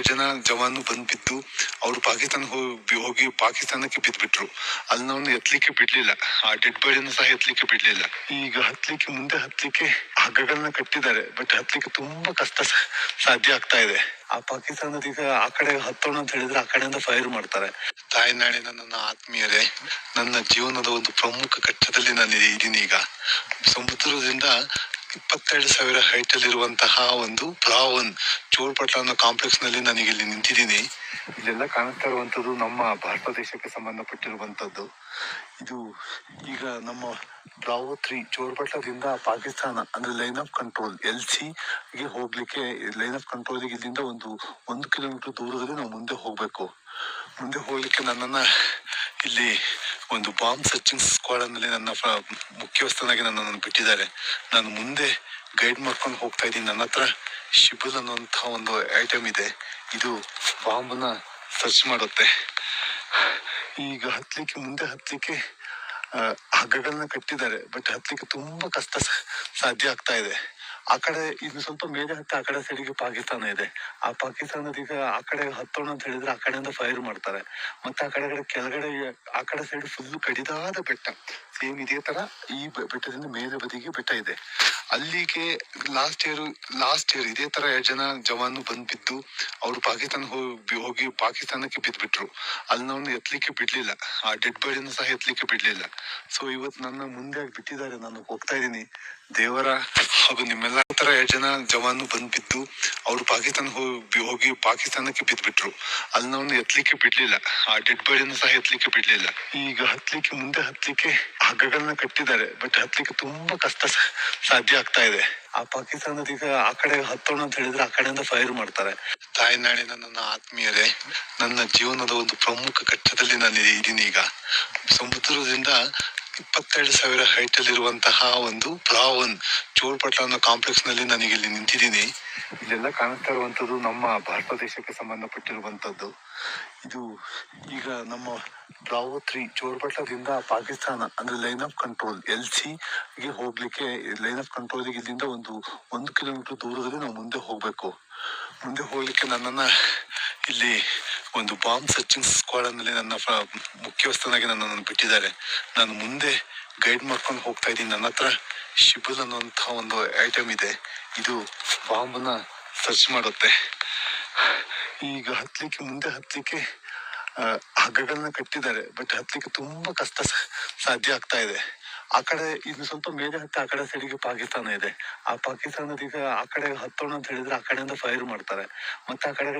ಜನ ಜವಾನು ಬಂದ್ ಬಿದ್ದು ಅವ್ರು ಪಾಕಿಸ್ತಾನ ಹೋಗಿ ಪಾಕಿಸ್ತಾನಕ್ಕೆ ಬಿದ್ಬಿಟ್ರು. ಅಲ್ಲಿ ನಾವು ಎತ್ತಲಿಕ್ಕೆ ಬಿಡ್ಲಿಲ್ಲ. ಆ ಡೆಡ್ ಬಾಡಿಯನ್ನು ಸಹ ಎತ್ಲಿಕ್ಕೆ ಬಿಡ್ಲಿಲ್ಲ. ಈಗ ಹತ್ಲಿಕ್ಕೆ ಮುಂದೆ ಹತ್ಲಿಕ್ಕೆ ಹಗ್ಗಗಳನ್ನ ಕಟ್ಟಿದ್ದಾರೆ. ಬಟ್ ಹತ್ಲಿಕ್ಕೆ ತುಂಬಾ ಕಷ್ಟ ಸಾಧ್ಯ ಆಗ್ತಾ ಇದೆ. ಆ ಪಾಕಿಸ್ತಾನದ ಈಗ ಆ ಕಡೆ ಹತ್ತೋಣ ಅಂತ ಹೇಳಿದ್ರೆ ಆ ಕಡೆಯಿಂದ ಫೈರ್ ಮಾಡ್ತಾರೆ. ತಾಯ್ನಾಡಿನ ನನ್ನ ಆತ್ಮೀಯರೇ, ನನ್ನ ಜೀವನದ ಒಂದು ಪ್ರಮುಖ ಘಟ್ಟದಲ್ಲಿ ನಾನು ಇದ್ದೀನಿ ಈಗ. ಸಮುದ್ರದಿಂದ ಇಪ್ಪತ್ತೆರಡು ಸಾವಿರ ಹೈಟ್ ಅಲ್ಲಿರುವಂತಹ ಒಂದು ಬ್ರಾವನ್ ಚೋಳ್ಪಟ್ಲ ಅನ್ನೋ ಕಾಂಪ್ಲೆಕ್ಸ್ನಲ್ಲಿ ನನಗೆ ಇಲ್ಲಿ ನಿಂತಿದ್ದೀನಿ. ಇಲ್ಲೆಲ್ಲ ಕಾಣಿಸ್ತಾ ಇರುವಂತದ್ದು ನಮ್ಮ ಭಾರತ ದೇಶಕ್ಕೆ ಸಂಬಂಧಪಟ್ಟಿರುವಂತದ್ದು ಇದು ಈಗ ನಮ್ಮ ಬ್ರಾವೋ ತ್ರೀ ಚೋರ್ಪಟ್ಲದಿಂದ ಪಾಕಿಸ್ತಾನ ಅಂದ್ರೆ ಲೈನ್ ಆಫ್ ಕಂಟ್ರೋಲ್ ಎಲ್ಗೆ ಹೋಗ್ಲಿಕ್ಕೆ ಲೈನ್ ಆಫ್ ಕಂಟ್ರೋಲ್ ಇಲ್ಲಿಂದ ಒಂದು ಒಂದು ಕಿಲೋಮೀಟರ್ ದೂರದಲ್ಲಿ ನಾವು ಮುಂದೆ ಹೋಗ್ಬೇಕು. ಮುಂದೆ ಹೋಗ್ಲಿಕ್ಕೆ ನನ್ನನ್ನ ಇಲ್ಲಿ ಒಂದು ಬಾಂಬ್ ಸರ್ಚಿಂಗ್ ಸ್ಕ್ವಾಡ್ನಲ್ಲಿ ನನ್ನ ಮುಖ್ಯಸ್ಥನಾಗಿ ನನ್ನನ್ನು ಬಿಟ್ಟಿದ್ದಾರೆ. ನಾನು ಮುಂದೆ ಗೈಡ್ ಮಾಡ್ಕೊಂಡು ಹೋಗ್ತಾ ಇದ್ದೀನಿ. ನನ್ನ ಹತ್ರ ಶಿಬಲ್ ಅನ್ನುವಂಥ ಒಂದು ಐಟಮ್ ಇದೆ. ಇದು ಬಾಂಬನ್ನ ಸರ್ಚ್ ಮಾಡುತ್ತೆ. ಈಗ ಹತ್ಲಿಕ್ಕೆ ಮುಂದೆ ಹತ್ತಲಿಕ್ಕೆ ಹಗ್ಗಗಳನ್ನ ಕಟ್ಟಿದ್ದಾರೆ. ಬಟ್ ಹತ್ಲಿಕ್ಕೆ ತುಂಬಾ ಕಷ್ಟ ಸಾಧ್ಯ ಆಗ್ತಾ ಇದೆ. ಆ ಕಡೆ ಇದು ಸ್ವಲ್ಪ ಮೇಲೆ ಹತ್ತಿ ಆ ಕಡೆ ಸೈಡಿಗೆ ಪಾಕಿಸ್ತಾನ ಇದೆ. ಆ ಪಾಕಿಸ್ತಾನದ ಈಗ ಆ ಕಡೆ ಹತ್ತೋಣ ಅಂತ ಹೇಳಿದ್ರೆ ಆ ಕಡೆಯಿಂದ ಫೈರ್ ಮಾಡ್ತಾರೆ. ಮತ್ತೆ ಆ ಕಡೆ ಕೆಳಗಡೆ ಆ ಕಡೆ ಸೈಡ್ ಫುಲ್ ಕಡಿದಾದ ಬೆಟ್ಟ. ಸೇಮ್ ಇದೇ ತರ ಈ ಬೆಟ್ಟದಿಂದ ಮೇಲೆ ಬದಿಗೆ ಬೆಟ್ಟ ಇದೆ. ಅಲ್ಲಿಗೆ ಲಾಸ್ಟ್ ಇಯರ್ ಲಾಸ್ಟ್ ಇಯರ್ ಇದೇ ತರ ಎರಡ್ ಜನ ಜವಾನು ಬಂದ್ ಬಿದ್ದು ಅವ್ರು ಪಾಕಿಸ್ತಾನ ಹೋಗಿ ಹೋಗಿ ಪಾಕಿಸ್ತಾನಕ್ಕೆ ಬಿದ್ದ್ಬಿಟ್ರು ಅಲ್ಲಿ ನಾವು ಎತ್ಲಿಕ್ಕೆ ಬಿಡ್ಲಿಲ್ಲ. ಆ ಡೆಡ್ ಬಾಡಿನ ಸಹ ಎತ್ಲಿಕ್ಕೆ ಬಿಡ್ಲಿಲ್ಲ. ಸೊ ಇವತ್ತು ನನ್ನ ಮುಂದೆ ಬಿಟ್ಟಿದ್ದಾರೆ ನಾನು ಹೋಗ್ತಾ ಇದ್ದೀನಿ. ದೇವರ ಹಾಗೂ ನಿಮ್ಮೆಲ್ಲ ತರ ಜನ ಜವಾನು ಬಂದ್ ಬಿದ್ದು ಅವ್ರು ಪಾಕಿಸ್ತಾನ ಹೋಗಿ ಪಾಕಿಸ್ತಾನಕ್ಕೆ ಬಿದ್ಬಿಟ್ರು. ಅಲ್ಲಿ ನಾವು ಎತ್ತಲಿಕ್ಕೆ ಬಿಡ್ಲಿಲ್ಲ. ಆ ಡೆಡ್ ಬಾಡಿಯನ್ನು ಸಹ ಎತ್ತಲಿಕ್ಕೆ ಬಿಡ್ಲಿಲ್ಲ. ಈಗ ಹತ್ಲಿಕ್ಕೆ ಮುಂದೆ ಹತ್ಲಿಕ್ಕೆ ಹಗ್ಗಗಳನ್ನ ಕಟ್ಟಿದ್ದಾರೆ. ಬಟ್ ಹತ್ಲಿಕ್ಕೆ ತುಂಬಾ ಕಷ್ಟ ಸಾಧ್ಯ ಆಗ್ತಾ ಇದೆ. ಆ ಪಾಕಿಸ್ತಾನದ ಈಗ ಆ ಕಡೆ ಹತ್ತೋಣ ಅಂತ ಹೇಳಿದ್ರೆ ಆ ಕಡೆಯಿಂದ ಫೈರ್ ಮಾಡ್ತಾರೆ. ತಾಯ್ನಾಡಿನ ನನ್ನ ಆತ್ಮೀಯರೇ, ನನ್ನ ಜೀವನದ ಒಂದು ಪ್ರಮುಖ ಕಟ್ಟದಲ್ಲಿ ನಾನು ಇದ್ದೀನಿ ಈಗ. ಸಮುದ್ರದಿಂದ ಇಪ್ಪತ್ತೆರಡು ಸಾವಿರ ಹೈಟ್ ಅಲ್ಲಿರುವಂತಹ ಒಂದು ಬ್ರಾವನ್ ಚೋಳ್ಪಟ್ಲ ಅನ್ನೋ ಕಾಂಪ್ಲೆಕ್ಸ್ನಲ್ಲಿ ನನಗೆ ಇಲ್ಲಿ ನಿಂತಿದ್ದೀನಿ. ಇಲ್ಲೆಲ್ಲ ಕಾಣಿಸ್ತಾ ಇರುವಂತದ್ದು ನಮ್ಮ ಭಾರತ ದೇಶಕ್ಕೆ ಸಂಬಂಧಪಟ್ಟಿರುವಂತದ್ದು ಇದು ಈಗ ನಮ್ಮ ಬ್ರಾವೋ ತ್ರೀ ಚೋರ್ಪಟ್ಲದಿಂದ ಪಾಕಿಸ್ತಾನ, ಅಂದ್ರೆ ಲೈನ್ ಆಫ್ ಕಂಟ್ರೋಲ್ ಎಲ್ ಸಿಗೆ ಹೋಗ್ಲಿಕ್ಕೆ ಲೈನ್ ಆಫ್ ಕಂಟ್ರೋಲ್ ಇಲ್ಲಿಂದ ಒಂದು ಒಂದು ಕಿಲೋಮೀಟರ್ ದೂರದಲ್ಲಿ ನಾವು ಮುಂದೆ ಹೋಗ್ಬೇಕು. ಮುಂದೆ ಹೋಗ್ಲಿಕ್ಕೆ ನನ್ನನ್ನ ಇಲ್ಲಿ ಒಂದು ಬಾಂಬ್ ಸರ್ಚಿಂಗ್ ಸ್ಕ್ವಾಡ್ನಲ್ಲಿ ನನ್ನ ಮುಖ್ಯಸ್ಥನಾಗಿ ನನ್ನನ್ನು ಬಿಟ್ಟಿದ್ದಾರೆ. ನಾನು ಮುಂದೆ ಗೈಡ್ ಮಾಡ್ಕೊಂಡು ಹೋಗ್ತಾ ಇದ್ದೀನಿ. ನನ್ನ ಹತ್ರ ಶಿಬಲ್ ಅನ್ನೋಂಥ ಒಂದು ಐಟಮ್ ಇದೆ. ಇದು ಬಾಂಬನ್ನ ಸರ್ಚ್ ಮಾಡುತ್ತೆ. ಈಗ ಹತ್ಲಿಕ್ಕೆ ಮುಂದೆ ಹತ್ತಲಿಕ್ಕೆ ಹಗ್ಗಗಳನ್ನ ಕಟ್ಟಿದ್ದಾರೆ. ಬಟ್ ಹತ್ಲಿಕ್ಕೆ ತುಂಬಾ ಕಷ್ಟ ಸಾಧ್ಯ ಆಗ್ತಾ ಇದೆ. ಆ ಕಡೆ ಇದು ಸ್ವಲ್ಪ ಮೇಲೆ ಹತ್ತಿ ಆ ಕಡೆ ಸೈಡಿಗೆ ಪಾಕಿಸ್ತಾನ ಇದೆ. ಆ ಪಾಕಿಸ್ತಾನದ ಈಗ ಆ ಕಡೆ ಹತ್ತೋಣ ಅಂತ ಹೇಳಿದ್ರೆ ಆ ಕಡೆಯಿಂದ ಫೈರ್ ಮಾಡ್ತಾರೆ. ಮತ್ತೆ ಆ ಕಡೆ